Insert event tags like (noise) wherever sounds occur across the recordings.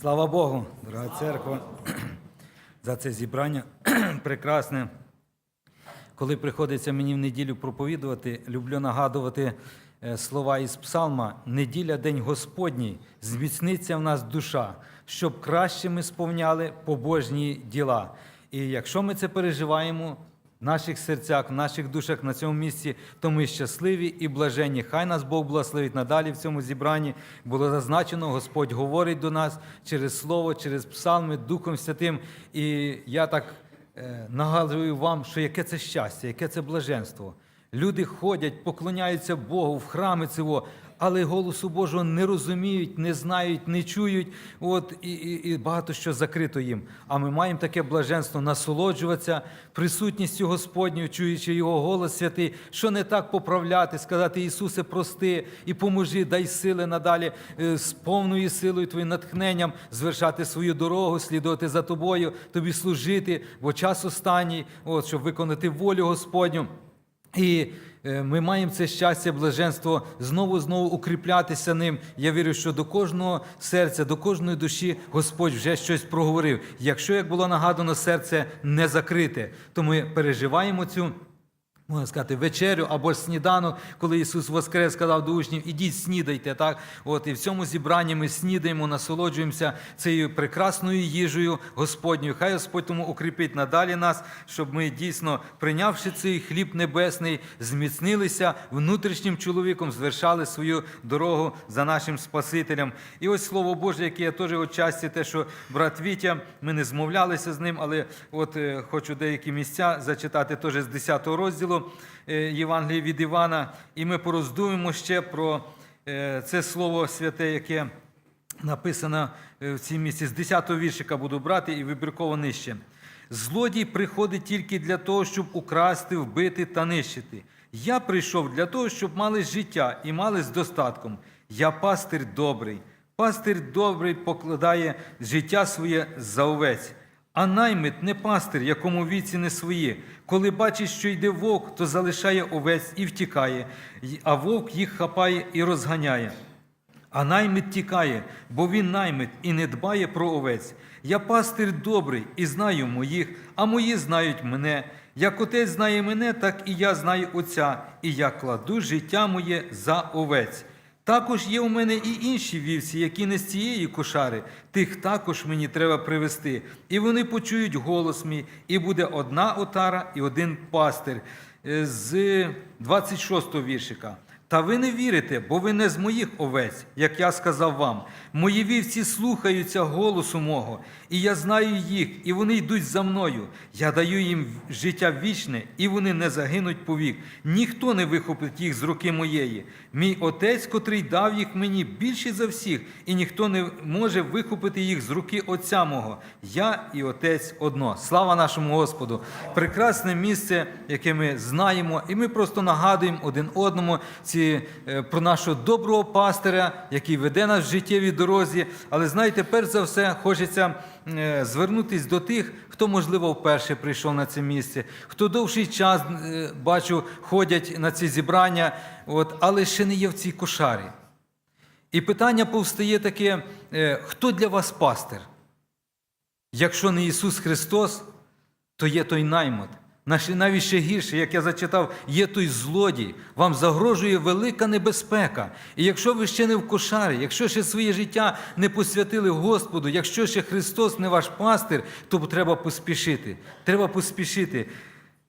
Слава Богу, дорога церква, (clears throat) за це зібрання (clears throat) прекрасне. Коли приходиться мені в неділю проповідувати, люблю нагадувати е, слова із Псалма: неділя, день Господній, зміцниться в нас душа, щоб краще ми сповняли побожні діла. І якщо ми це переживаємо в наших серцях, в наших душах на цьому місці, то ми щасливі і блаженні. Хай нас Бог благословить надалі в цьому зібранні. Було зазначено, Господь говорить до нас через Слово, через псалми, Духом Святим. І я так е, нагадую вам, що яке це щастя, яке це блаженство. Люди ходять, поклоняються Богу в храми цього, але голосу Божого не розуміють, не знають, не чують. От і, і, і багато що закрито їм. А ми маємо таке блаженство насолоджуватися присутністю Господньою, чуючи Його голос святий, що не так поправляти, сказати Ісусе, прости і поможи, дай сили надалі е, з повною силою Твоїм натхненням звершати свою дорогу, слідувати за тобою, тобі служити, бо час останній, от, щоб виконати волю Господню. І ми маємо це щастя, блаженство знову знову укріплятися ним. Я вірю, що до кожного серця, до кожної душі Господь вже щось проговорив. Якщо, як було нагадано, серце не закрите, то ми переживаємо цю. Можна сказати, вечерю або ж сніданок, коли Ісус Воскрес сказав до учнів, ідіть снідайте. Так? От, і в цьому зібранні ми снідаємо, насолоджуємося цією прекрасною їжею Господньою. Хай Господь тому укріпить надалі нас, щоб ми дійсно, прийнявши цей хліб небесний, зміцнилися внутрішнім чоловіком, звершали свою дорогу за нашим Спасителем. І ось Слово Боже, яке я теж отчасті, те, що брат Вітя, ми не змовлялися з ним, але от е, хочу деякі місця зачитати теж з 10 розділу е, Євангелія від Івана, і ми пороздумуємо ще про е, це Слово святе, яке написано е, в цій місці. З 10 віршика буду брати і вибірково нижче. Злодій приходить тільки для того, щоб украсти, вбити та нищити. Я прийшов для того, щоб мали життя і мали з достатком. Я пастир добрий. Пастир добрий покладає життя своє за овець. А наймит не пастир, якому віці не свої. Коли бачить, що йде вовк, то залишає овець і втікає, а вовк їх хапає і розганяє. А наймит тікає, бо він наймит і не дбає про овець. Я пастир добрий і знаю моїх, а мої знають мене. Як отець знає мене, так і я знаю Отця, і я кладу життя моє за овець. Також є у мене і інші вівці, які не з цієї кошари, тих також мені треба привести. І вони почують голос мій, і буде одна отара і один пастир. Е, З 26 віршика. Та ви не вірите, бо ви не з моїх овець, як я сказав вам. Мої вівці слухаються голосу мого, і я знаю їх, і вони йдуть за мною. Я даю їм життя вічне, і вони не загинуть повік. Ніхто не вихопить їх з руки моєї. Мій отець, котрий дав їх мені більше за всіх, і ніхто не може вихопити їх з руки Отця мого. Я і Отець одно. Слава нашому Господу! Прекрасне місце, яке ми знаємо, і ми просто нагадуємо один одному ці, е, про нашого доброго пастиря, який веде нас в життєвій дорозі. Але знаєте, перш за все, хочеться е, звернутися до тих, хто, можливо, вперше прийшов на це місце, хто довший час е, бачу, ходять на ці зібрання, от, але ще не є в цій кошарі. І питання повстає таке: хто для вас пастир? Якщо не Ісус Христос, то є той наймот. Навіть ще гірше, як я зачитав, є той злодій, вам загрожує велика небезпека. І якщо ви ще не в кошарі, якщо ще своє життя не посвятили Господу, якщо ще Христос не ваш пастир, то треба поспішити. Треба поспішити.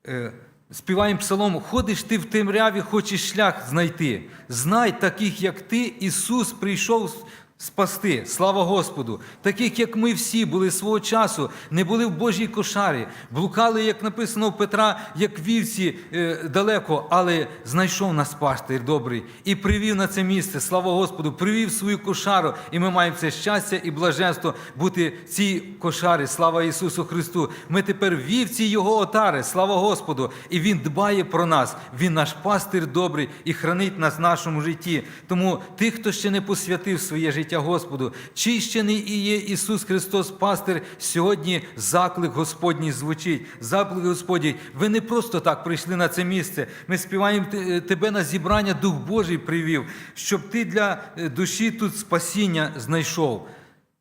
Е, Співаємо псалом, ходиш ти в темряві, хочеш шлях знайти. Знай таких, як ти, Ісус прийшов спасти. Слава Господу! Таких, як ми всі, були свого часу, не були в Божій кошарі, блукали, як написано в Петра, як вівці е, далеко, але знайшов нас пастир добрий і привів на це місце. Слава Господу, привів свою кошару, і ми маємо це щастя і блаженство бути в цій кошарі. Слава Ісусу Христу! Ми тепер вівці Його отари, слава Господу! І Він дбає про нас. Він наш пастир добрий і хранить нас в нашому житті. Тому тих, хто ще не посвятив своє життя Господу, Чищений і є Ісус Христос, пастир, сьогодні заклик Господній звучить. Заклик Господній. Ви не просто так прийшли на це місце. Ми співаємо «Те- Тебе на зібрання, Дух Божий привів, щоб ти для е, душі тут спасіння знайшов.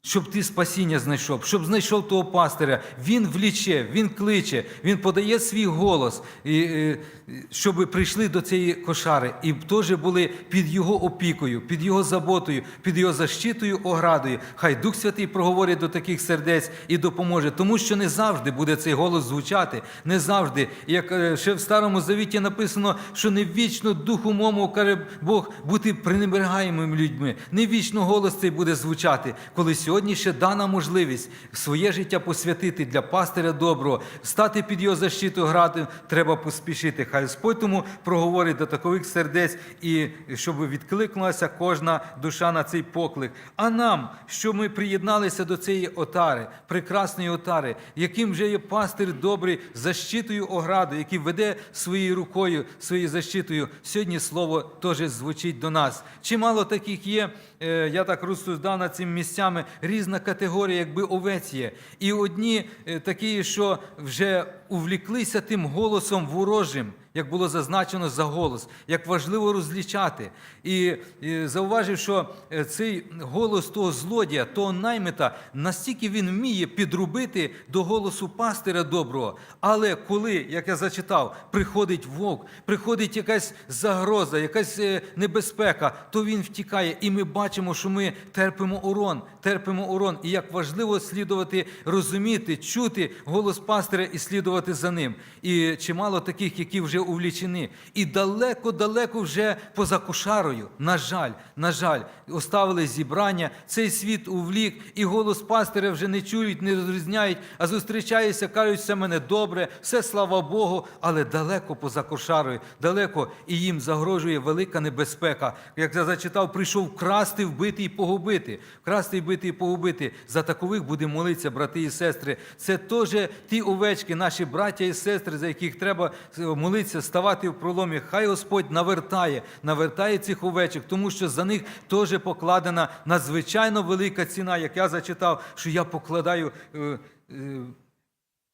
Щоб ти спасіння знайшов, щоб знайшов того пастиря. Він вліче, він кличе, він подає свій голос, і, е, щоб прийшли до цієї кошари і теж були під його опікою, під його заботою, під його защитою, оградою. Хай Дух Святий проговорить до таких сердець і допоможе, тому що не завжди буде цей голос звучати, не завжди. Як е, ще в Старому Завіті написано, що не вічно духу мому, каже Бог, бути пренебрегаємими людьми. Не вічно голос цей буде звучати, коли сьогодні ще дана можливість своє життя посвятити для пастиря доброго, стати під його защиту грати, треба поспішити. Хай Господь тому проговорить до такових сердець і щоб відкликнулася кожна душа на цей поклик. А нам, що ми приєдналися до цієї отари, прекрасної отари, яким вже є пастир добрий защитою ограду, який веде своєю рукою, своєю защитою. Сьогодні слово теж звучить до нас. Чимало таких є. е, Я так розсуждав над цими місцями. Різна категорія, якби овець є. І одні е, такі, що вже увліклися тим голосом ворожим, як було зазначено за голос, як важливо розлічати. І, і зауважив, що е, цей голос того злодія, того наймита, настільки він вміє підрубити до голосу пастиря доброго. Але коли, як я зачитав, приходить вовк, приходить якась загроза, якась е, небезпека, то він втікає. І ми бачимо, що ми терпимо урон, терпимо урон. І як важливо слідувати, розуміти, чути голос пастиря і слідувати за ним. І чимало таких, які вже увлічені. І далеко-далеко вже поза кошарою. На жаль, на жаль, оставили зібрання, цей світ увлік, і голос пастиря вже не чують, не розрізняють, а зустрічаються, кажуть, все мене добре, все слава Богу, але далеко поза кошарою, далеко і їм загрожує велика небезпека. Як я зачитав, прийшов вкрасти, вбити і погубити. Вкрасти, вбити і погубити. За такових буде молитися, брати і сестри. Це теж ті овечки, наші браття і сестри, за яких треба молитися, ставати в проломі. Хай Господь навертає, навертає цих овечок, тому що за них теж покладена надзвичайно велика ціна, як я зачитав, що я покладаю.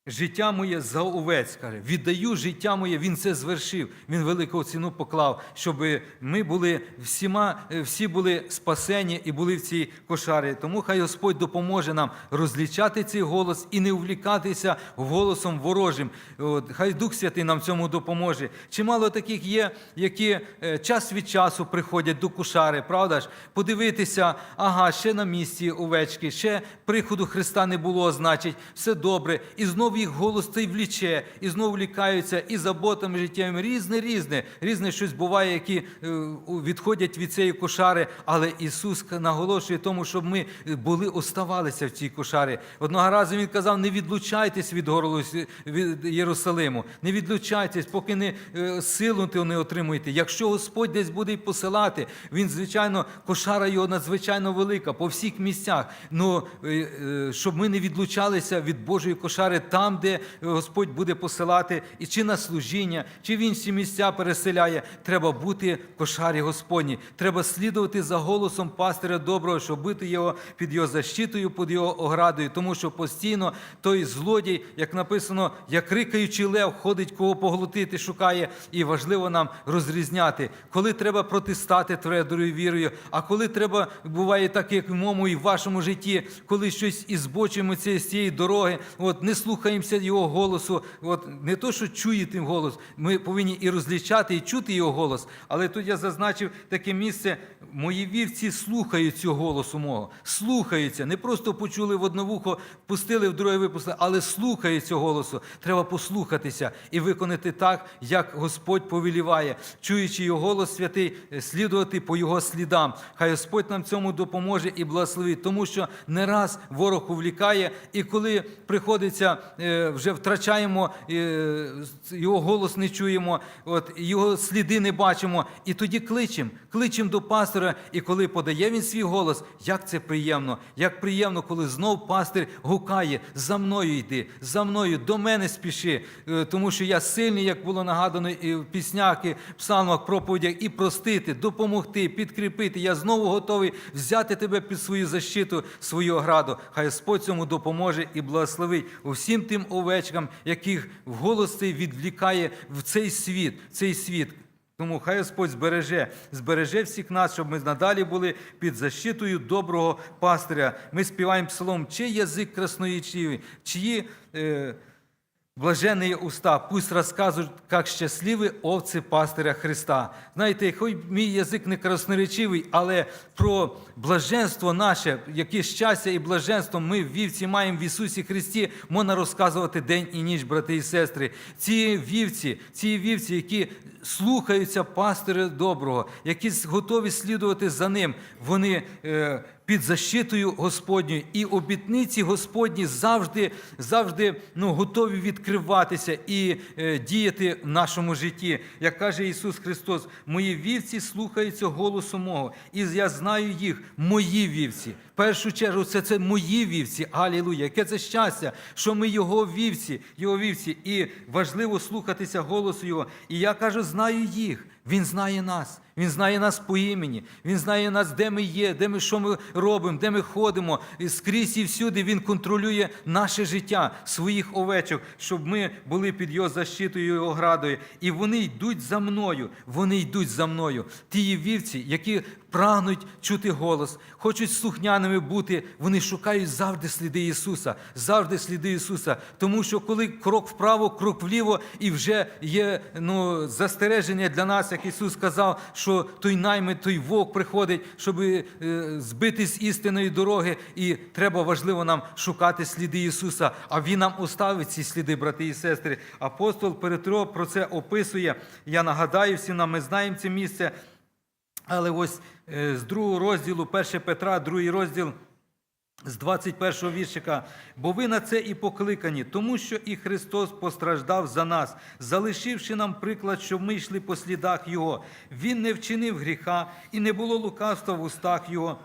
Життя моє за овець, каже, віддаю життя моє, він це звершив. Він велику ціну поклав, щоб ми були всіма, е, всі були спасені і були в цій кошарі. Тому хай Господь допоможе нам розлічати цей голос і не увлікатися голосом ворожим. От, хай Дух Святий нам цьому допоможе. Чимало таких є, які е, час від часу приходять до кошари, правда ж? Подивитися, ага, ще на місці овечки, ще приходу Христа не було, значить, все добре. І знов їх голос цей вліче, і знов лікаються і заботами життєвими. Різне, різне, різне щось буває, які е, відходять від цієї кошари. Але Ісус наголошує тому, щоб ми були, оставалися в цій кошарі. Одного разу Він казав: не відлучайтесь від горолу від Єрусалиму, не відлучайтесь, поки не е, силу не отримуєте. Якщо Господь десь буде й посилати, він, звичайно, кошара його надзвичайно велика по всіх місцях. Ну, е, е, щоб ми не відлучалися від Божої кошари там, де Господь буде посилати, і чи на служіння, чи в інші місця переселяє. Треба бути в кошарі Господній. Треба слідувати за голосом пастиря доброго, щоб бути його під його защитою, під його оградою, тому що постійно той злодій, як написано, як рикаючий лев, ходить кого поглотити, шукає, і важливо нам розрізняти, коли треба протистати твердою вірою, а коли треба, буває так, як в моєму і в вашому житті, коли щось із збочуємо з цієї дороги, от не слухаємося його голосу. От не то, що чуєте голос, ми повинні і розлічати, і чути його голос. Але тут я зазначив таке місце. Мої вівці слухають цього голосу мого, слухаються, не просто почули в одне вухо, пустили, в друге випустили, але слухають цього голосу. Треба послухатися і виконати так, як Господь повеліває, чуючи його голос святий, слідувати по його слідам. Хай Господь нам цьому допоможе і благословить, тому що не раз ворог увлікає, і коли приходиться, е, вже втрачаємо е, його голос, не чуємо, от його сліди не бачимо, і тоді кличемо, кличемо до пастора. І коли подає він свій голос, як це приємно, як приємно, коли знов пастир гукає за мною йди, за мною до мене спіши, Е, тому що я сильний, як було нагадано і в піснях, і в псалмах, проповідях, і простити, допомогти, підкріпити. Я знову готовий взяти тебе під свою защиту, свою ограду. Хай Господь цьому допоможе і благословить усім тим овечкам, яких в голос цей відвлікає в цей світ, цей світ. Тому хай Господь збереже, збереже всіх нас, щоб ми надалі були під защитою доброго пастиря. Ми співаємо псалом, чий язик красноїчивий, чиї е, блаженные уста, пусть розказують, як щасливі овці пастиря Христа. Знаєте, хоч мій язик не красноречивий, але про блаженство наше, яке щастя і блаженство ми в вівці маємо в Ісусі Христі, можна розказувати день і ніч, брати і сестри. Ці вівці, ці вівці, які слухаються пастиря доброго, які готові слідувати за ним, вони е, під защитою Господньою. І обітниці Господні завжди, завжди ну, готові відкриватися і е, діяти в нашому житті. Як каже Ісус Христос, мої вівці слухаються голосу мого, і я знаю їх, мої вівці. В першу чергу, це, це мої вівці. Алілуя! Яке це щастя, що ми його вівці, його вівці, і важливо слухатися голосу Його. І я кажу, знаю їх. Він знає нас. Він знає нас по імені. Він знає нас, де ми є, де ми що ми робимо, де ми ходимо. І скрізь і всюди він контролює наше життя, своїх овечок, щоб ми були під його защитою, його градою. І вони йдуть за мною. Вони йдуть за мною. Ті вівці, які прагнуть чути голос, хочуть слухняними бути. Вони шукають завжди сліди Ісуса, завжди сліди Ісуса. Тому що коли крок вправо, крок вліво, і вже є ну, застереження для нас, як Ісус сказав, що той найми, той вовк приходить, щоб е, збити з істинної дороги, і треба важливо нам шукати сліди Ісуса. А Він нам оставить ці сліди, брати і сестри. Апостол Петро про це описує. Я нагадаю всім нам, ми знаємо це місце. Але ось е, з другого розділу, 1 Петра, другий розділ. З 21 віршика, бо ви на це і покликані, тому що і Христос постраждав за нас, залишивши нам приклад, щоб ми йшли по слідах Його. Він не вчинив гріха і не було лукавства в устах Його.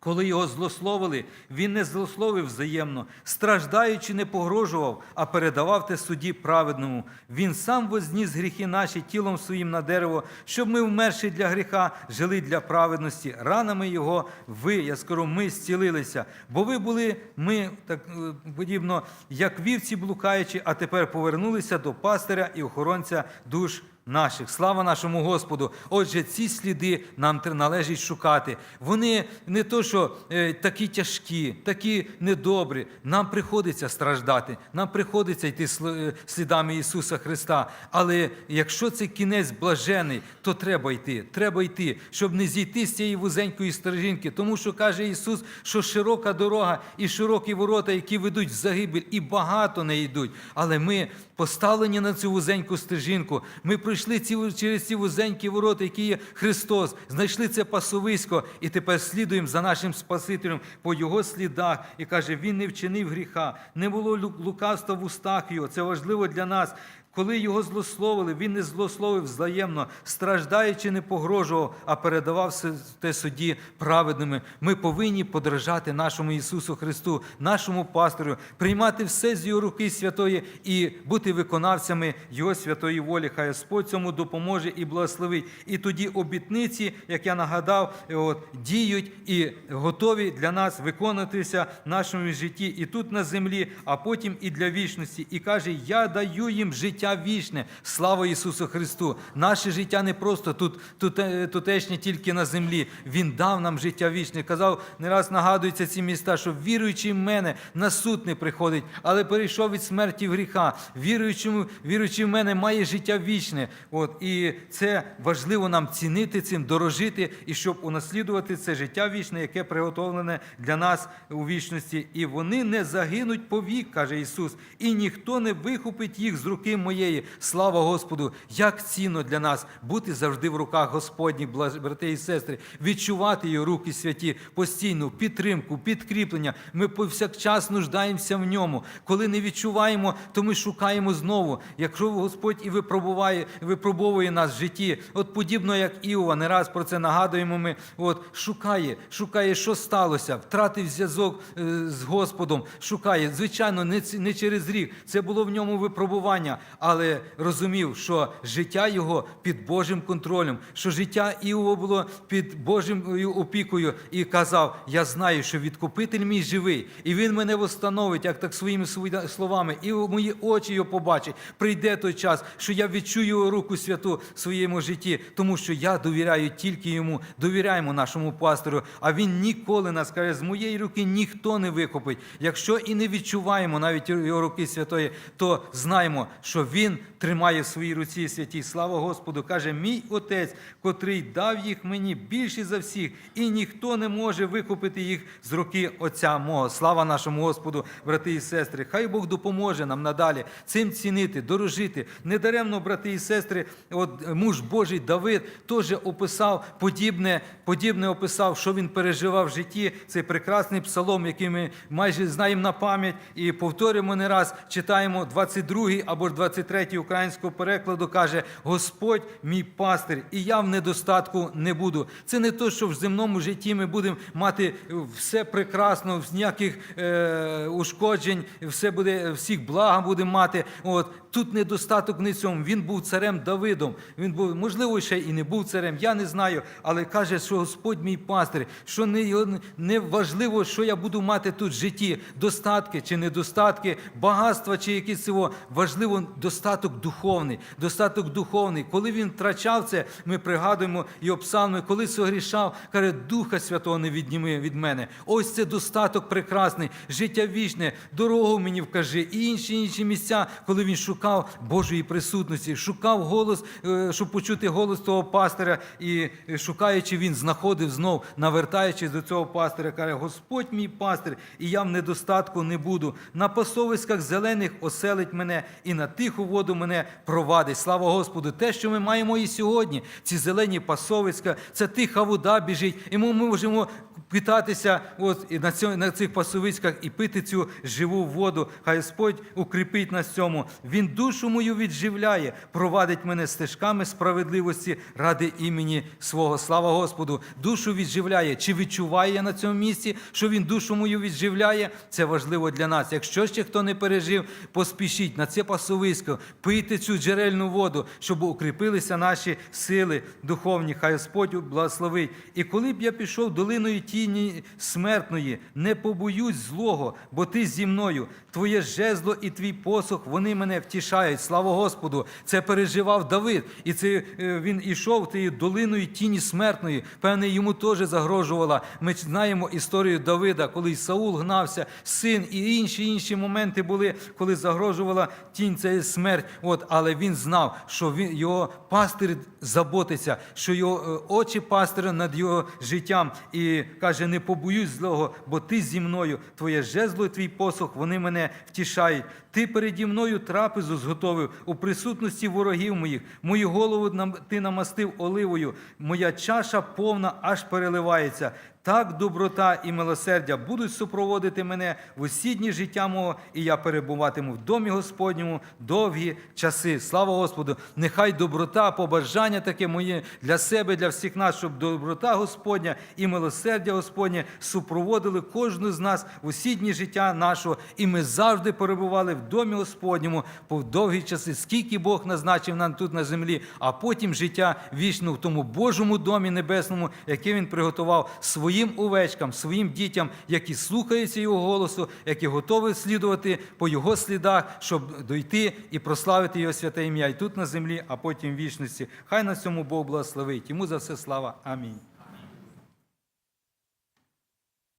Коли його злословили, він не злословив взаємно, страждаючи, не погрожував, а передавав те судді праведному. Він сам возніс гріхи наші тілом своїм на дерево, щоб ми, вмерши для гріха, жили для праведності. Ранами його ви, я скажу, ми зцілилися. Бо ви були, ми так е, подібно, як вівці блукаючи, а тепер повернулися до пастиря і охоронця душ наших. Слава нашому Господу. Отже, ці сліди нам належить шукати. Вони не то, що е, такі тяжкі, такі недобрі. Нам приходиться страждати, нам приходиться йти е, слідами Ісуса Христа. Але якщо це кінець блажений, то треба йти. Треба йти, щоб не зійти з цієї вузенької стежинки. Тому що каже Ісус, що широка дорога і широкі ворота, які ведуть в загибель, і багато не йдуть. Але ми поставлені на цю вузеньку стежинку. Ми пройшли ці, через ці вузенькі ворота, які є Христос, знайшли це пасовисько, і тепер слідуємо за нашим Спасителем по Його слідах. І каже, Він не вчинив гріха, не було лу- лукавства в устах Його. Це важливо для нас. Коли його злословили, він не злословив взаємно, страждаючи, не погрожував, а передавав те судді праведними. Ми повинні подражати нашому Ісусу Христу, нашому пастору, приймати все з Його руки святої і бути виконавцями Його святої волі. Хай Господь цьому допоможе і благословить. І тоді обітниці, як я нагадав, е, от, діють і готові для нас виконуватися в нашому житті і тут на землі, а потім і для вічності. І каже: Я даю їм життя вічне. Слава Ісусу Христу! Наше життя не просто тут, тут, е, тутешнє тільки на землі. Він дав нам життя вічне. Казав, не раз нагадуються ці міста, що віруючий в мене на суд не приходить, але перейшов від смерті в гріха. Віруючий, віруючий в мене має життя вічне. От, і це важливо нам цінити цим, дорожити, і щоб унаслідувати це життя вічне, яке приготовлене для нас у вічності. І вони не загинуть повік, каже Ісус, і ніхто не вихопить їх з руки моєї. Слава Господу! Як цінно для нас бути завжди в руках Господніх, брати і сестри, відчувати його руки святі, постійну підтримку, підкріплення. Ми повсякчас нуждаємося в ньому. Коли не відчуваємо, то ми шукаємо знову. Якщо Господь і випробуває, випробовує нас в житті, от подібно як Іова, не раз про це нагадуємо. Ми от шукає, шукає, що сталося, втратив зв'язок е, з Господом. Шукає, звичайно, не, не через рік. Це було в ньому випробування, але розумів, що життя його під Божим контролем, що життя Іова було під Божою опікою, і казав: Я знаю, що відкупитель мій живий, і він мене восстановить, як так своїми свої- словами, і мої очі його побачать. Прийде той час, що я відчую руку святу в своєму житті, тому що я довіряю тільки йому, довіряємо нашому пастору. А він ніколи нас каже, з моєї руки ніхто не викупить. Якщо і не відчуваємо навіть його руки святої, то знаємо, що він тримає в своїй руці святій. Слава Господу! каже, мій отець, котрий дав їх мені більше за всіх, і ніхто не може викупити їх з руки Отця мого. Слава нашому Господу, брати і сестри. Хай Бог допоможе нам надалі цим цінити, дорожити. Недаремно, брати і сестри, от муж Божий Давид теж описав подібне, подібне описав, що він переживав в житті. Цей прекрасний псалом, який ми майже знаємо на пам'ять і повторюємо не раз, читаємо 22 або ж 23 українського перекладу, каже: Господь мій пастир, і я в недостатку не буду. Це не то, що в земному житті ми будемо мати все прекрасно, ніяких е, ушкоджень, все буде, всіх блага будемо мати. От тут недостаток не цьому. Він був царем Давидом. Він був, можливо, ще і не був царем, я не знаю, але каже, що Господь мій пастир, що не, не важливо, що я буду мати тут в житті, достатки чи недостатки, багатства чи якісь цього. Важливо достаток духовний, достаток духовний. Коли він втрачав це, ми пригадуємо його псалми, коли согрішав, каже, Духа Святого не відніми від мене. Ось це достаток прекрасний, життя вічне, дорогу мені вкажи, і інші інші місця, коли він шукав Божої присутності, шукав голос, е, щоб почути голос того пастиря, і е, шукаючи, він знаходив знов, навертаючись до цього пастиря, каже: Господь мій пастир, і я в недостатку не буду. На пасовиськах зелених оселить мене, і на тиху воду мене провадить. Слава Господу! Те, що ми маємо і сьогодні, ці зелені пасовиська, це тиха вода біжить, і ми можемо питатися от, на, цьому, на цих пасовиськах і пити цю живу воду. Хай Господь укріпить нас цьому. Він душу мою відживляє, провадить мене стежками справедливості ради імені свого. Слава Господу! Душу відживляє. Чи відчуває я на цьому місці, що він душу мою відживляє? Це важливо для нас. Якщо ще хто не пережив, поспішіть на це пасовисько, пийте цю джерельну воду, щоб укріпилися наші сили духовні. Хай Господь благословить. І коли б я пішов долиною тіні смертної, не побоюсь злого, бо ти зі мною. Твоє жезло і твій посох, вони мене втішають. Слава Господу! Це переживав Давид. І це е, він ішов тією долиною тіні смертної. Певне, йому теж загрожувала. Ми знаємо історію Давида, коли Саул гнався, син і інші інші моменти були, коли загрожувала тінь це смерть. От, але він знав, що він його пастир заботиться, що його е, очі пастиря над його життям. І каже: не побоюсь злого, бо ти зі мною, твоє жезло і твій посох, вони мене втішають. Ти переді мною трапезу зготовив у присутності ворогів моїх. Мою голову ти намастив оливою, моя чаша повна аж переливається. Так доброта і милосердя будуть супроводити мене в усі дні життя мого, і я перебуватиму в домі Господньому довгі часи. Слава Господу! Нехай доброта, побажання таке моє для себе, для всіх нас, щоб доброта Господня і милосердя Господнє супроводили кожну з нас в усі дні життя нашого, і ми завжди перебували в домі Господньому по довгі часи, скільки Бог назначив нам тут на землі, а потім життя вічне в тому Божому домі небесному, яке Він приготував своїм овечкам, своїм дітям, які слухаються Його голосу, які готові слідувати по Його слідах, щоб дойти і прославити Його святе ім'я і тут на землі, а потім в вічності. Хай на цьому Бог благословить. Йому за все слава. Амінь.